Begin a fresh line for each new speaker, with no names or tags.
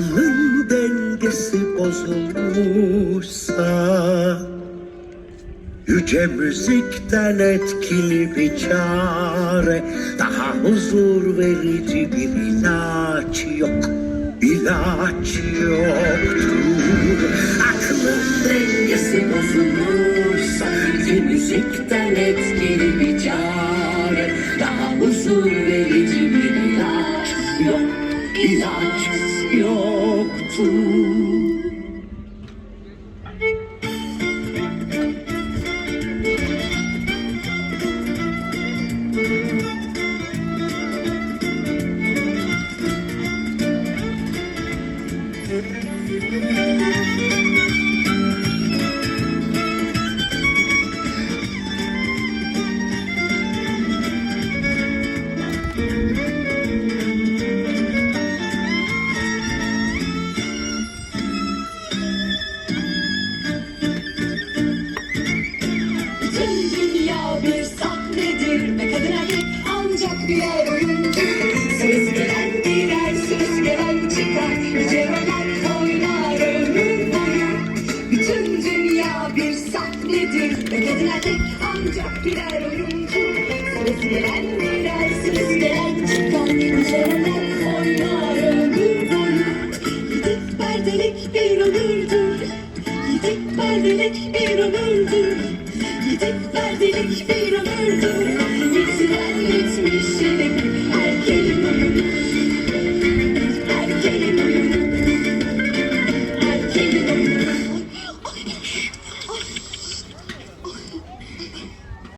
aklın dengesi bozulmuşsa Yüce müzikten etkili bir çare Daha huzur verici bir ilaç yok. İlaç yoktur. Aklın dengesi bozulursa Yüce müzikten etkili bir çare Daha huzur verici bir ilaç yok. İlaç
yok. Música Söz gelen gider, söz gelen çıkar. Yüce roller oynar ömür boyu. Bütün dünya bir sahnedir ve kadın erkek ancak birer oyuncu. Söz gelen gider, söz gelen çıkar. Yüce roller oynar ömür boyu. Yiğit perdelik bir ömürdür. Yiğit perdelik bir ömürdür. Yiğit perdelik bir